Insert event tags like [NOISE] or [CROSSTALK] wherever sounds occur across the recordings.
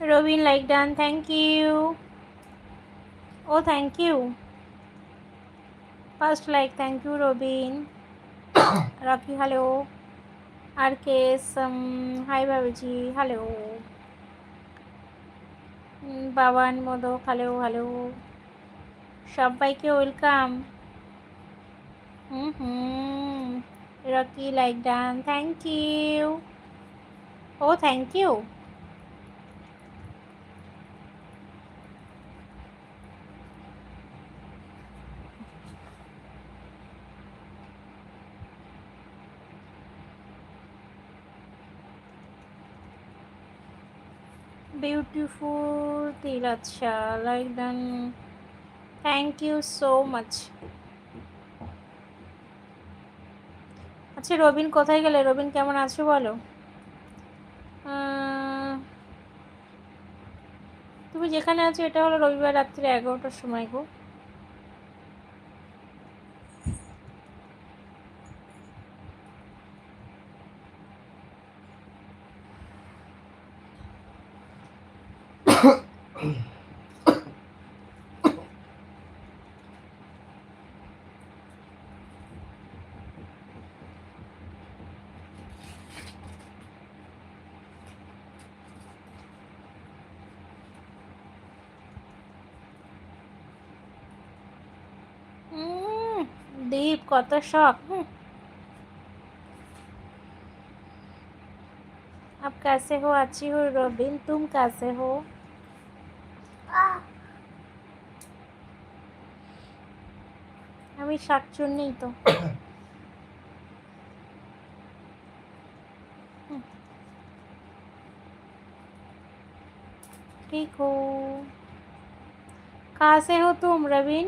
Robin like done. Thank you. Oh, thank you. First like, thank you, Robin. [COUGHS] Rocky, hello. RKS, K hi Babuji hello Baban Modak hello hello সবাইকে welcome hmm hmm Rocky like done thank you O thank you beautiful Tilacha. Like done thank you so much. আচ্ছা রবিন কোথায় গেলে? রবিন, কেমন আছো বলো? তুমি যেখানে আছো, এটা হলো রবিবার রাত্রি এগারোটার সময় গো। দীপ কত শখ अब कैसे हो अच्छी हो रोबिन तुम कैसे हो আমি শাকচুন্নি তো ठीक हो कहाँ से हो तुम रवीन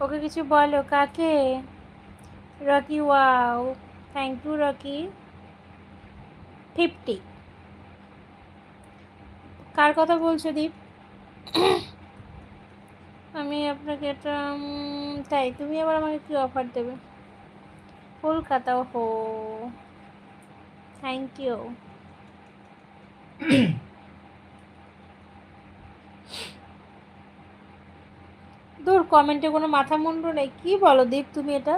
ওকে কিছু বলো কাকে Rocky wow thank you Rocky fifty কার কথা বলছো দীপ? আমি আপনাকে এটা তাই তুমি আবার আমাকে কি অফার দেবে? কলকাতা হো থ্যাংক ইউ দূর কমেন্টে কোনো মাথা মুন্ডু নেই। কি বলো দীপ তুমি এটা?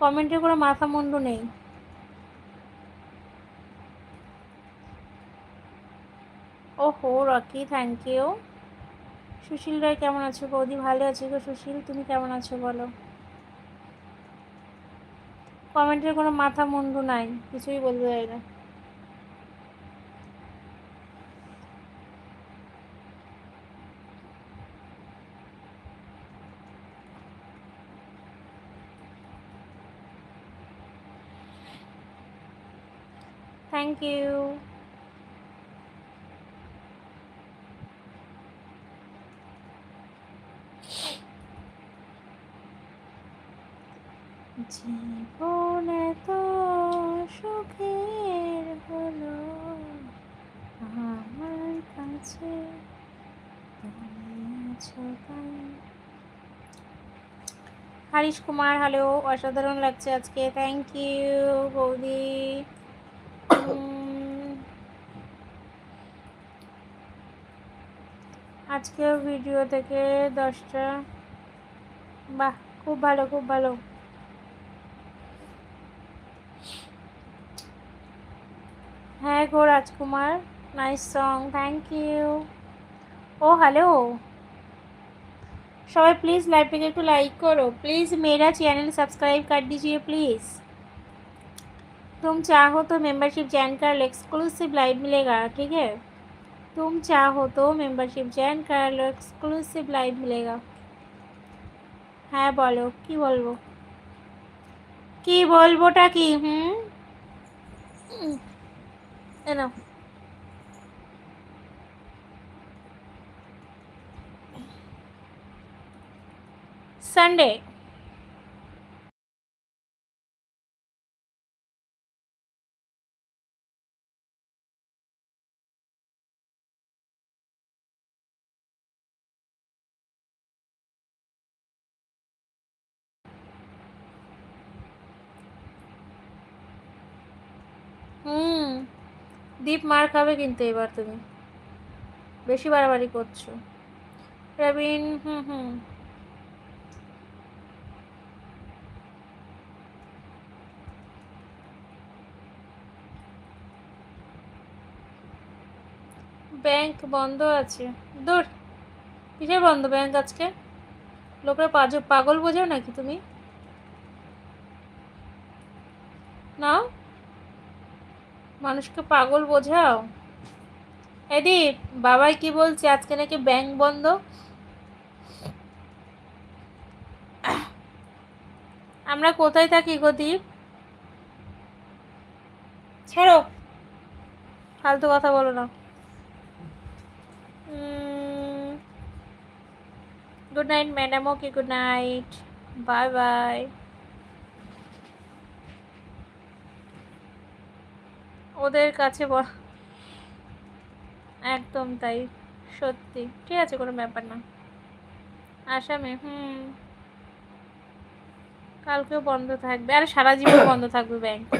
কমেন্টে কোনো মাথা মুন্ডু নেই। ও হো Rocky thank you Sushil Roy, কেমন আছো বৌদি ভালো আছি গো সুশীল, তুমি কেমন আছো বলো? কমেন্টের কোনো মাথা মুন্ডু নাই, কিছুই বলতে চাই না। Thank you. জীবনে সুখের আমার কাছে হারিশ কুমার, হ্যালো, অসাধারণ লাগছে আজকে থ্যাংক ইউ বৌদি। আজকেও ভিডিও থেকে দশটা। বাহ, খুব ভালো খুব ভালো। হ্যাঁ গো Rajkumar nice song thank you O hello সবাই প্লিজ লাইভটাকে একটু লাইক করো প্লিজ মেরা চ্যানেল সাবস্ক্রাইব कर दीजिए प्लीज़ तुम चाहो तो मेंबरशिप ज्वाइन कर एक्सक्लूसिव लाइव मिलेगा ठीक है तुम चाहो तो मेंबरशिप ज्वाइन कर लो एक्सक्लूसिव लाइव मिलेगा হ্যাঁ বলো কি বলবো কি বলবোটা কি হুম এনো সানডে দীপ মার খাবে কিন্তু এবার তুমি। বেশি বাড়াবাড়ি করছ। রবিন, হুম হুম। ব্যাংক বন্ধ আছে। দূর, কিসের বন্ধ ব্যাংক আজকে? লোকরা পাগল বোঝাও নাকি তুমি না মানুষকে পাগল বোঝাও? এদি বাবাই কি বলছে আজকে নাকি ব্যাংক বন্ধ? আমরা কোথায় থাকি গো দীপ? ছাড়ো। ফালতু কথা বলো না। Good night madam okay good night bye bye ওদের কাছে একদম তাই, সত্যি। ঠিক আছে, কোনো ব্যাপার না। আসামে হুম। কালকেও বন্ধ থাকবে। আর, সারা জীবন বন্ধ থাকবে ব্যাংক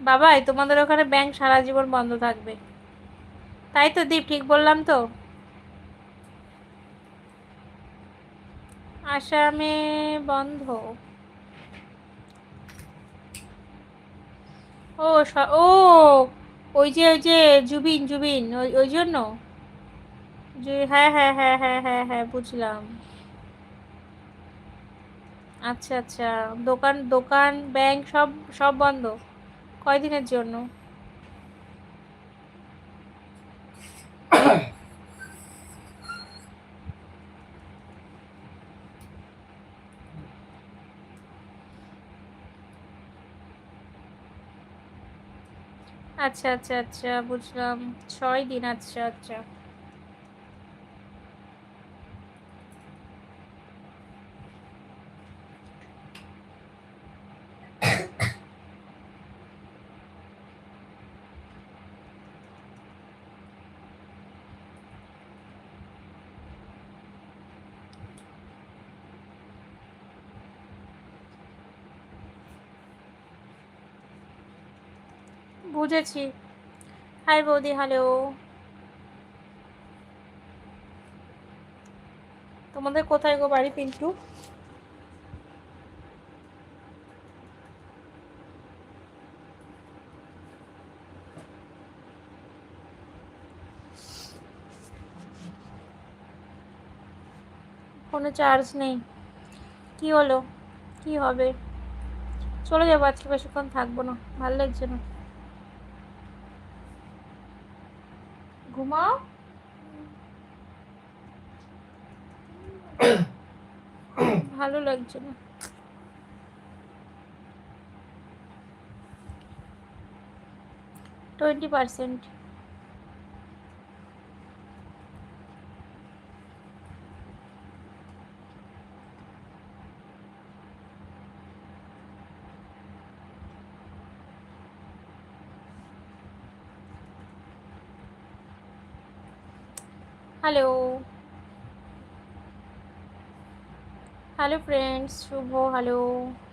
বাবাই, তোমাদের ওখানে ব্যাংক সারা জীবন বন্ধ থাকবে। তাই তো, দীপ, ঠিক বললাম তো? আসামে বন্ধ। ও ও, ওই যে ওই যে, জুবিন জুবিন, ওই ওই জন্য? হ্যাঁ হ্যাঁ হ্যাঁ হ্যাঁ হ্যাঁ হ্যাঁ বুঝলাম। আচ্ছা আচ্ছা দোকান দোকান, ব্যাংক সব সব বন্ধ। কয়দিনের জন্য? আচ্ছা আচ্ছা আচ্ছা বুঝলাম। ছয় দিন আচ্ছা আচ্ছা। বুঝেছি। হাই বৌদি হ্যালো তোমাদের কোথায় গো বাড়ি পিন্টু? কোনো চার্জ নেই। কি হলো? কি হবে? চলে যাব, আজকে বেশিক্ষণ থাকব না। ভালো লাগছে না। ঘুমাও ভালো লাগছে না। Twenty percent hello hello friends Shubh hello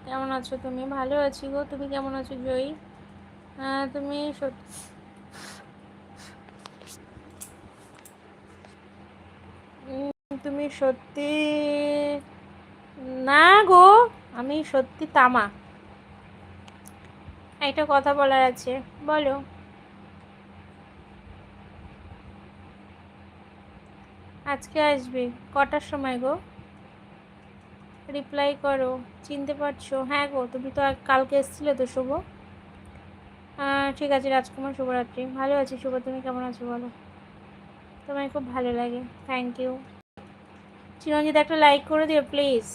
কেমন আছো তুমি? ভালো আছি গো। তুমি কেমন আছো, জয়ী? হ্যাঁ তুমি সত্যি তুমি সত্যি না গো, আমি সত্যি তামা। একটা কথা বলার আছে। বলো। আজকে আসবে। কটার সময় গো? রিপ্লাই করো। চিনতে পারছ? হ্যাঁ গো, তুমি তো কালকে এসেছিলে তো শুভ। ঠিক আছে, রাজকুমার, শুভরাত্রি। ভালো আছি শুভ, তুমি কেমন আছো বলো? তোমায় খুব ভালো লাগে। থ্যাংক ইউ চিরঞ্জিত, একটা লাইক করে দিও প্লিজ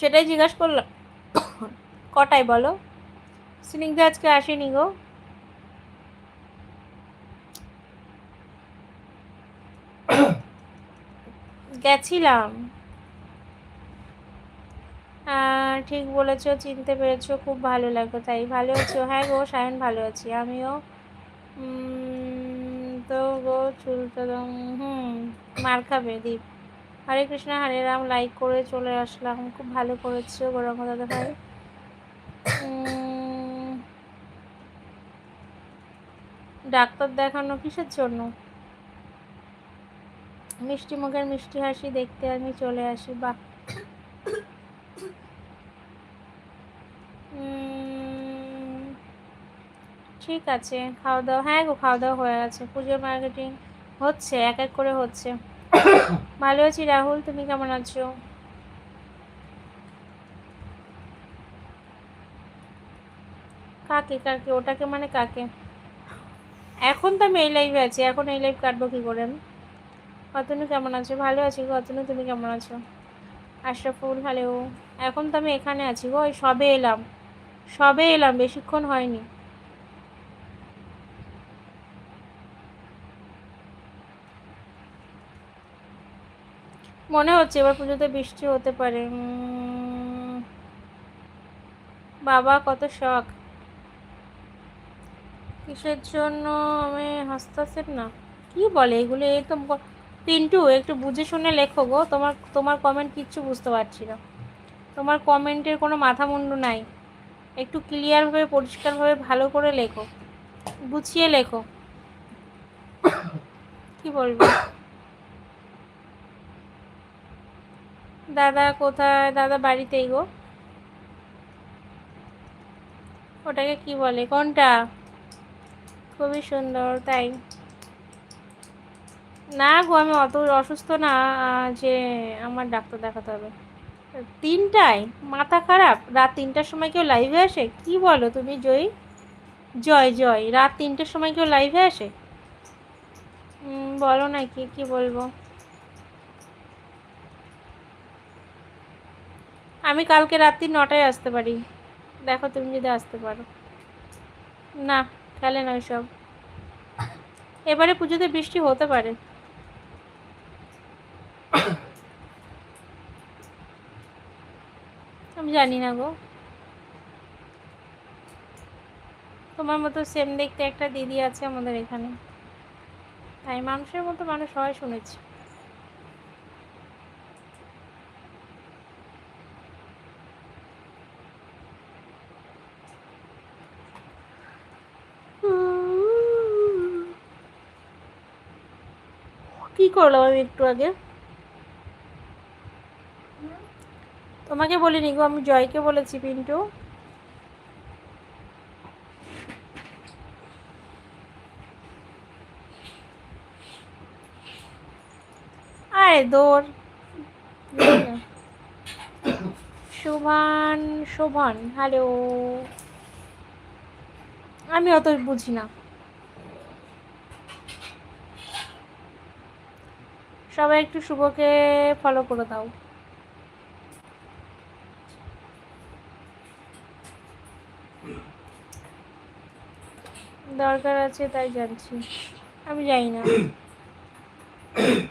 সেটাই জিজ্ঞাসা করলাম। কটায় বলো? স্নিগ্ধা আজকে আসেনি গো। গেছিলাম। ঠিক বলেছ, চিনতে পেরেছ, খুব ভালো লাগল তাই। ভালো আছো? হ্যাঁ গো, সায়ন ভালো আছি। আমিও। তো গো, চুল তো হুম, মার খাবে, দীপ। হরে কৃষ্ণ, হরে রাম লাইক করে চলে আসলাম। খুব ভালো করেছ গরম দাদা ভাই। ডাক্তার দেখানো কিসের জন্য? মিষ্টি মুখের মিষ্টি হাসি দেখতে আমি চলে আসি বা ঠিক আছে, খাওয়া দাওয়া হ্যাঁ গো, খাওয়া দাওয়া হয়ে গেছে। পুজোর মার্কেটিং হচ্ছে, এক এক করে হচ্ছে। ভালো আছি, রাহুল, তুমি কেমন আছো? কাকে কাকে? ওটাকে মানে কাকে? এখন তো আমি এই লাইভে আছি, এখন এই লাইভ কাটবো কী করে আমি? কতনু কেমন আছো? ভালো আছি কতনু তুমি কেমন আছো? আশরাফুল হ্যালো এখন তো আমি এখানে আছি গো সবে এলাম। সবে এলাম, বেশিক্ষণ হয়নি। মনে হচ্ছে এবার পুজোতে বৃষ্টি হতে পারে। বাবা কত শখ। কিসের জন্য আমি হাসতেছেন না? কি বলে এগুলো? এই তো পিন্টু, একটু বুঝে শুনে লেখো গো। তোমার তোমার কমেন্ট কিচ্ছু বুঝতে পারছি না। তোমার কমেন্টের কোনো মাথা মুন্ডু নাই। একটু ক্লিয়ারভাবে পরিষ্কারভাবে ভালো করে লেখো। গুছিয়ে লেখো। কি বলব? দাদা কোথায়? দাদা বাড়িতেই গো। ওটাকে কি বলে? কোনটা? খুবই সুন্দর, তাই। না গো, আমি অত অসুস্থ না যে আমার ডাক্তার দেখাতে হবে। তিনটায়? মাথা খারাপ? রাত তিনটার সময় কেউ লাইভে আসে? কি বলো তুমি, জয়ী? জয় জয়। রাত তিনটের সময় কেউ লাইভে আসে? বলো না কি কি বলব? আমি কালকে রাত্রি নটায় আসতে পারি। দেখো তুমি যদি আসতে পারো। না খেলে নয় সব। এবারে পুজোতে বৃষ্টি হতে পারে। আমি জানি না গো। তোমার মতো সেম দেখতে একটা দিদি আছে আমাদের এখানে। তাই মানুষের মতো মানুষ সবাই শুনেছি। করলাম আমি একটু আগে? তোমাকে বলিনি গো, আমি জয়কে বলেছি পিন্টু। আরে দৌড়। শুভান শোভন হ্যালো। আমি অত বুঝি না। সবাই একটু শুভকে ফলো করে দাও। দরকার আছে তাই জানছি। আমি যাই না। [COUGHS]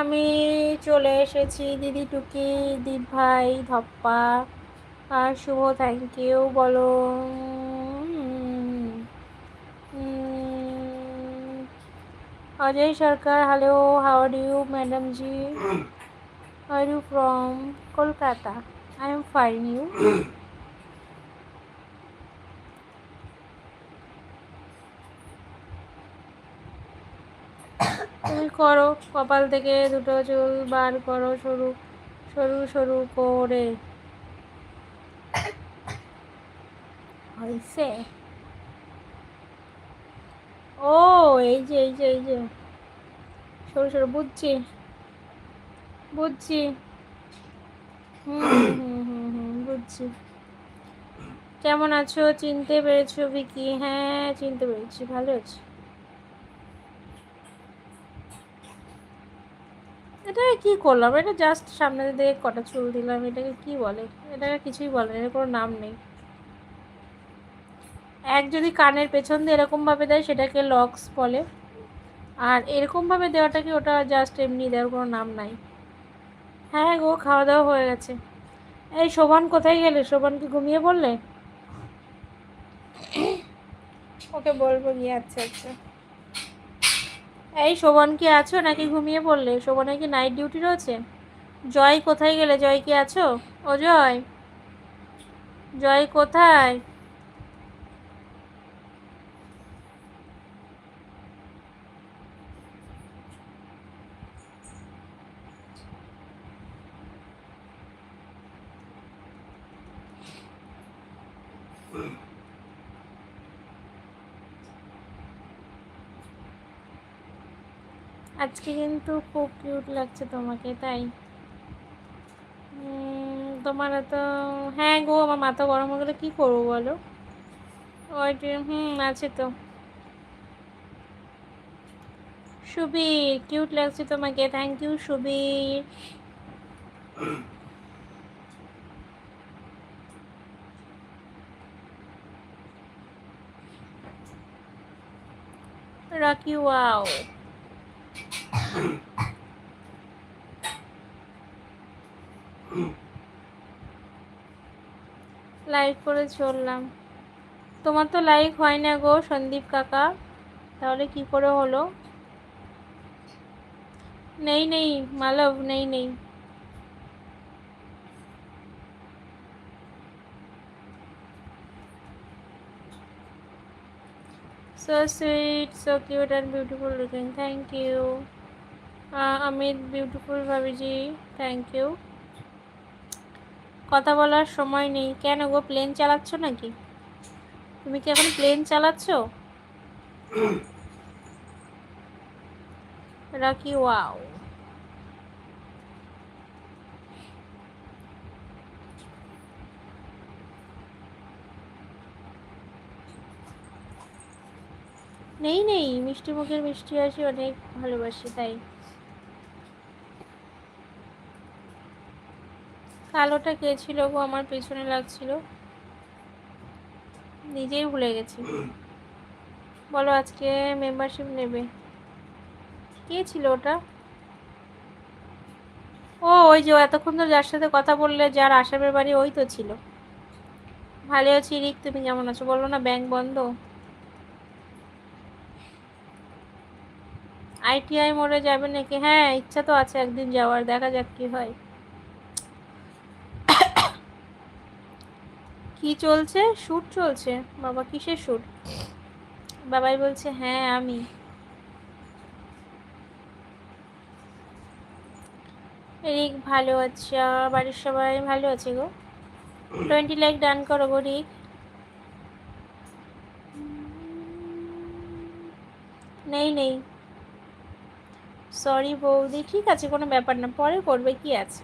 আমি চলে এসেছি, দিদি টুকি, দীপ ভাই, ধপ্পা। আর শুভ থ্যাংক ইউ বলো। Ajay Sarkar hello how are you madam ji are you from Kolkata I am fine you তুমি করো, কপাল থেকে দুটো চুল বার করো সরু সরু সরু করে। হয়েছে। ও, এই যে এই যে এই যে। সরু সরু, বুঝছি। বুঝছি। হুম হুম হুম হুম, বুঝছি। কেমন আছো? চিনতে পেরেছ, ভিকি? হ্যাঁ চিনতে পেরেছি। ভালো আছি। এটাকে কি করলাম? এটা জাস্ট সামনে দিয়ে কটা চুল দিলাম, এটাকে কি বলে? এটাকে কিছুই বলে এর কোনো নাম নেই। এক যদি কানের পেছন দিয়ে এরকমভাবে দেয়, সেটাকে লক্স বলে। আর এরকমভাবে দেওয়াটাকে ওটা জাস্ট এমনি দেওয়ার কোনো নাম নাই। হ্যাঁ গো, খাওয়া দাওয়া হয়ে গেছে। এই শোভান কোথায় গেলে? শোভানকে ঘুমিয়ে পড়লে? ওকে বলব, গিয়ে আচ্ছা আচ্ছা। এই শোভন কি আছো নাকি ঘুমিয়ে পড়লে? শোভনের কি নাইট ডিউটি রয়েছে? জয় কোথায় গেলে? জয় কি আছো? ও জয়। জয় কোথায়? আজকে কিন্তু খুব কিউট লাগছে তোমাকে, তাই। তোমার তো হ্যাঁ গো, আমার মাথা গরম হয়ে গেলে কী করব বলো? ওইটি হুম, আছে তো। সুবীর কিউট লাগছে তোমাকে thank you Subir. Rocky wow like করে চললাম। তোমার তো লাইক হয় না গো সন্দীপ কাকা। তাহলে কি করে হলো? নেই নেই মালব নেই নেই। So sweet so cute and beautiful looking thank you Amit beautiful Bhabhiji thank you কথা বলার সময় নেই। কেন গো প্লেন চালাচ্ছ নাকি? তুমি কি এখন প্লেন চালাচ্ছ? রাকি ওয়াও নেই নেই। মিষ্টি মুখের মিষ্টি হাসি অনেক ভালোবাসি, তাই। কালোটা কে ছিল গো? আমার পেছনে লাগছিল। নিজেই ভুলে গেছি। বলো আজকে মেম্বারশিপ নেবে। কে ছিল ওটা? ও, ওই যে এতক্ষণ তো যার সাথে কথা বললে, যার আসামের বাড়ি ওই তো ছিল। ভালো আছি রিক, তুমি কেমন আছো? বলো না, ব্যাংক বন্ধ? আইটিআই মোড়ে যাবে নাকি? হ্যাঁ ইচ্ছা তো আছে একদিন যাওয়ার, দেখা যাক কি হয়। কি চলছে? শ্যুট চলছে। বাবা, কিসের শ্যুট বাবাই বলছে হ্যাঁ আমি। রিক ভালো আছে। বাড়ির সবাই ভালো আছে গো? টোয়েন্টি লাইক ডান করো গো, রিক। নেই নেই। সরি বৌদি, ঠিক আছে, কোনো ব্যাপার না। পরে করবে, কি আছে?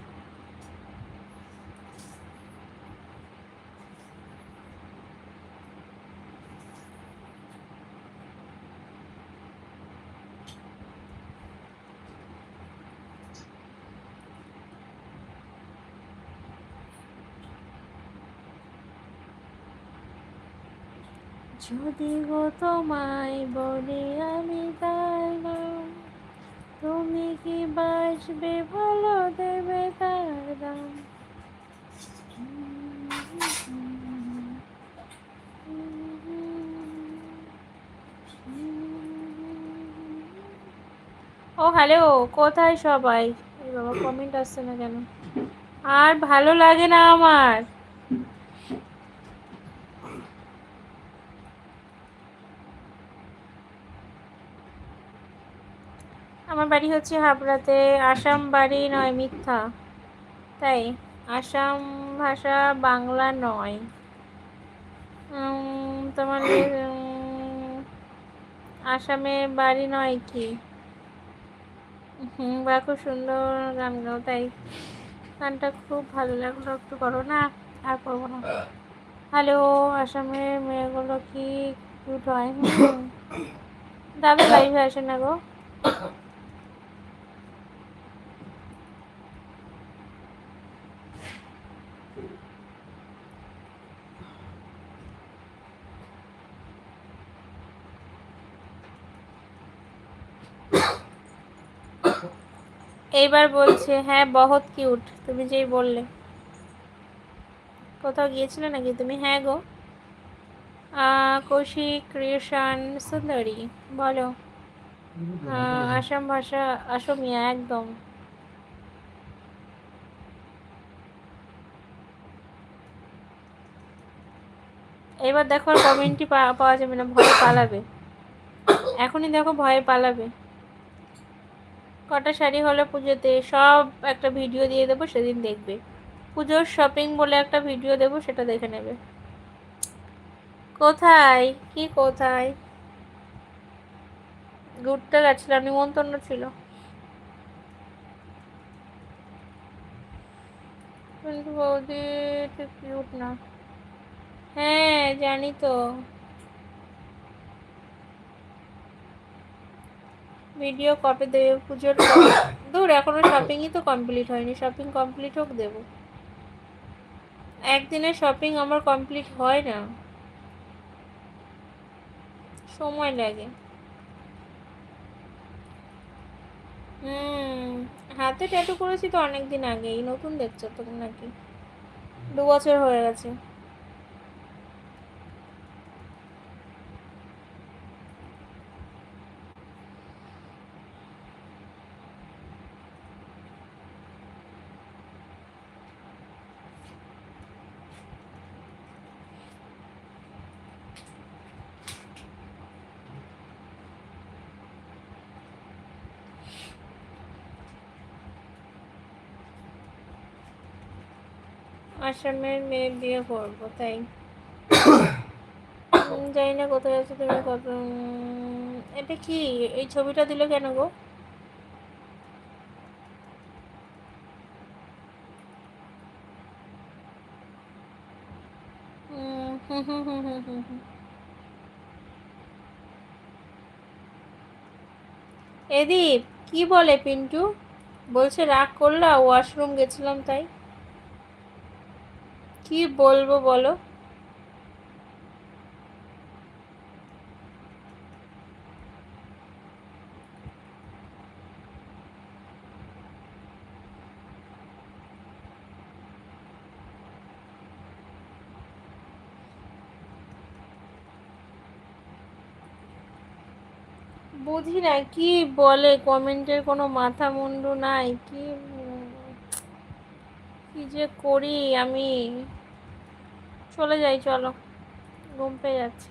যদি গো তোমায় বলি, আমি তার নাম তুমি কি বাসবে ভালো দেবে তার দাম। ও হ্যালো কোথায় সবাই? বাবা কমেন্ট আসছে না কেন? আর ভালো লাগে না আমার। আমার বাড়ি হচ্ছে হাবড়াতে। আসাম বাড়ি নয়, মিথ্যা। তাই, আসাম ভাষা বাংলা নয়। তোমার আসামে বাড়ি নয় কি? হুম বা খুব সুন্দর গান গাও তাই। গানটা খুব ভালো লাগল, একটু করো না, আর করব না। হ্যালো আসামের মেয়েগুলো কি কিউট হয়। দাদা লাইভে আসে না গো। এইবার বলছে হ্যাঁ বহুত কিউট, তুমি যেই বললে। কোথাও গিয়েছিলে নাকি তুমি? হ্যাঁ গো। কৌশিক, ক্রিয়েশন, সুন্দরী, বলো। আসাম ভাষা অসমিয়া একদম। এবার দেখো আর কমেন্টই পাওয়া যাবে না, ভয়ে পালাবে। এখনই দেখো ভয়ে পালাবে। কটা শাড়ি হলো পুজোতে, সব একটা ভিডিও দিয়ে দেবো, সেদিন দেখবে। পুজোর শপিং বলে একটা ভিডিও দেবো, সেটা দেখে নেবে। কোথায়? কি কোথায়? ঘুরতে গেছিলাম নিমন্ত্রণ ছিল। কিন্তু বৌদি ঠিক না। হ্যাঁ জানি তো। ভিডিও কবে দেবে, পুজোর দূর [COUGHS] এখনও শপিংই তো কমপ্লিট হয়নি। শপিং কমপ্লিট হোক দেবো। একদিনে শপিং আমার কমপ্লিট হয় না। সময় লাগে। হুম, হাতে ট্যাটু করেছি তো অনেক দিন আগেই। নতুন দেখছ তো নাকি? দু বছর হয়ে গেছে। আসামের মেয়ে বিয়ে করব তাই। [COUGHS] জানি না কোথায় আছে তুমি কত এটা কি? এই ছবিটা দিলে কেন গো? হুম হুম হুম হুম হুম হুম। এদীপ কি বলে পিন্টু? বলছে রাগ করলা ওয়াশরুম গেছিলাম তাই। কি বলব বলো? বুঝি না, কি বলে? কমেন্টের কোনো মাথা মুন্ডু নাই, কি কি যে করি আমি? চলে যাই চলো। ঘুম পেয়ে যাচ্ছে।